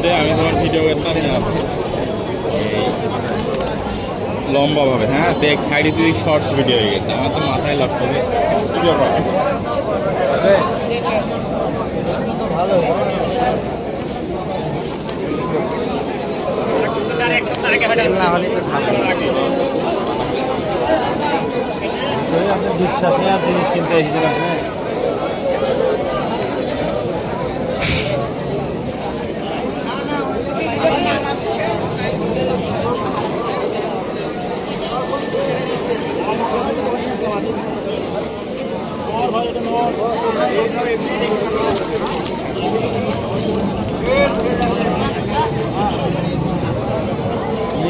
লাস্টে আমি তোমার ভিডিও করতাম না এই লম্বা ভাবে হ্যাঁ? দেখ সাইডে তুই শর্টস ভিডিও হয়ে গেছে আমার তো মাথায় লাভ করে। ব্যাপার আপনি বিশ্বাস নেই আর জিনিস কিনতে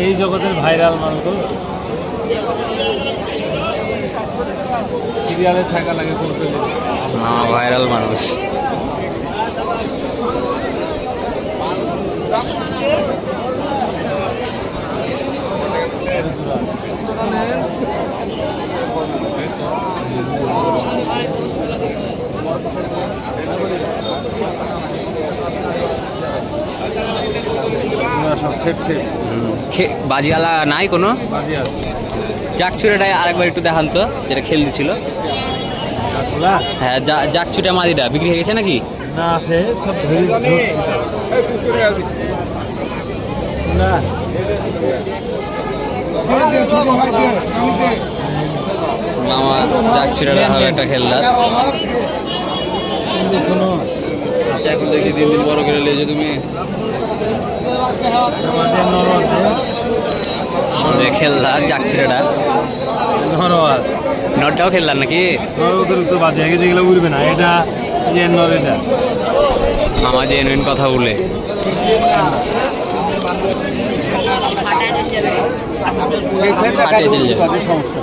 এই জগতের ভাইরাল মানুষ সিরিয়ালে থাকা লাগে করতে ভাইরাল মানুষ। সব সেট সেট। খে- বাজিওয়ালা নাই কোনো? জাকচুরাটাই আরেকবার একটু দেখান তো যেটা খেল দিছিল হ্যাঁ জাকচুটা মাদিটা বিক্রি হয়ে গেছে নাকি? না সব না। মামা জাকচুরাটা হবে একটা খেললা আচ্ছা এখন দেখি দিন দিন বড় করে লেজে তুমি। আমাদের নরদ যে খেললা জাকচুরাটা নরদ নটটাও খেললাম নাকি? নরদের তো বাজে আগে যেগুলো উড়বে না এটা এই যে নর এটা। মামা যে এনুইন কথা বলে। সমস্যা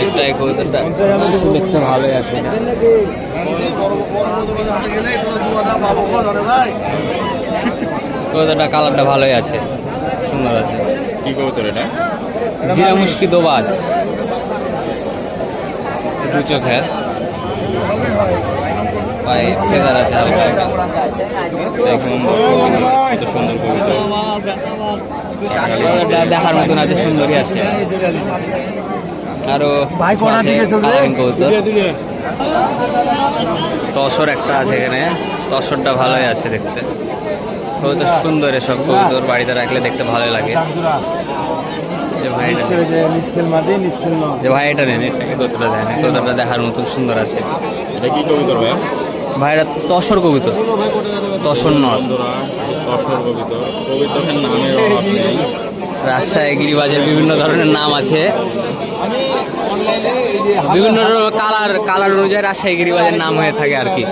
একটা কবুতরটা দেখতে ভালোই আছে। কবুতরটা কালারটা ভালোই আছে সুন্দর আছে। কি কবুতর এটা? জিরা মুশকি দোবাজ দু চোখের। পায়ে ফেদার আছে কত সুন্দর কবুতরটা দেখার মতন আছে সুন্দরই আছে। আরও তসর একটা আছে এখানে। তসরটা ভালোই আছে দেখতে। কবুতর সুন্দর এসব কবুতর বাড়িতে রাখলে দেখতে ভালোই লাগে। যে ভাই এটা নিষ্কেল যে নিষ্কেল মাদি নিষ্কেল ন যে ভাই এটা নেন এটাকে কতটা দেন। কতটা দেখার মতন সুন্দর আছে। এটা কি কবুতর ভাই ভাইরা তসর কবুতর। তসর নর বন্ধুরা তসর কবিতর। কবিতরের নামের অভাব নেই। রাজশাহী, গিরিবাজের বিভিন্ন ধরনের নাম আছে। বিভিন্ন কালার কালার অনুযায়ী রাজশাহী, গিরিবাজের নাম হয়ে থাকে আর কি।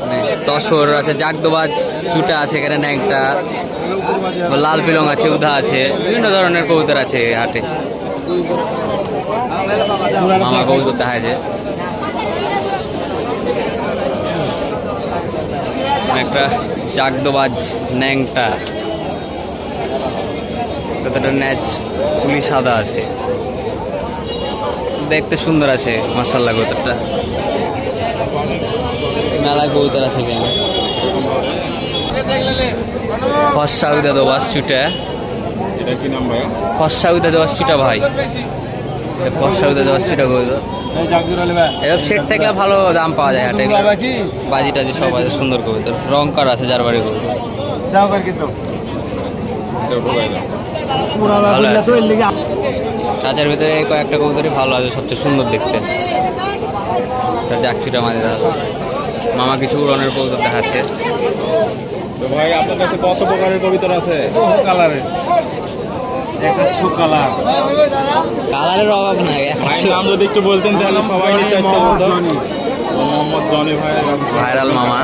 মানে তসর আছে, জাগদোবাজ চুটা আছে এখানে ন্যাংটা, লাল পিলং আছে, উধা আছে, বিভিন্ন ধরনের কবুতর আছে হাটে। মামা কবুতর দেখা যায় একটা জাগদোবাজ ন্যাংটা। কতটা ন্যাচ ফুলি সাদা আছে। দেখতে সুন্দর আছে মাসাল্লাহ কবুতরটা। মেলা কবুতর আছে কেন? ফসা উদা দোবাস চুটা এটা কি নাম ভাই। ফসা উদা দোবাস চুটা ভাই দোবাস চুটা কবুতর এসব সেট থাকলে ভালো দাম পাওয়া যায় হাটে। বাজি টাজি সব আছে সুন্দর কবুতর। রং করা আছে যার বাড়ি কবুতর তাদের ভিতরে কয়েকটা কবুতরই ভালো আছে সবচেয়ে সুন্দর দেখতে। তার জাকচুটা মাঝে মামা কিছু উড়নের কবুতর দেখাচ্ছে। তো ভাই আপনার কাছে কত প্রকারের কবিতর আছে? কালারের? কালার। কালারের অভাব নাই নাম যদি একটু বলতেন তাহলে সবাই নিতে মোহাম্মদ জনি। ভাই ভাইরাল মামা।